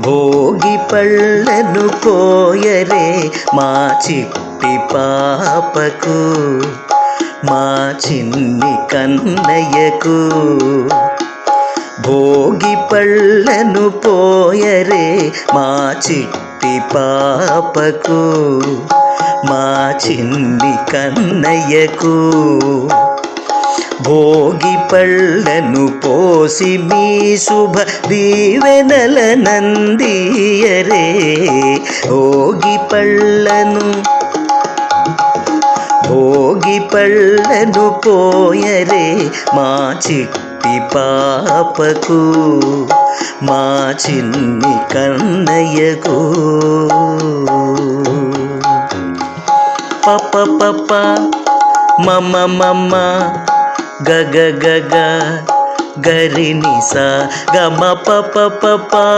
భోగి పళ్ళను పోయరే మా చిట్టి పాపకు మా చిన్ని కన్నయ్యకు. భోగి పళ్ళను పోయరే మా చిట్టి పాపకు మా చిన్ని కన్నయ్యకు. భోగి పళ్ళను పోసి మీ శుభ దీవెనల నందియరే. భోగి పళ్ళను భోగి పళ్ళను పోయరే మా చిట్టి పాపకు మా చిన్ని కన్నయ్యకు. పప్ప పప్ప మమ్మ మమ్మ మమ మమ గగ గగ గరిని సా గమ ప ప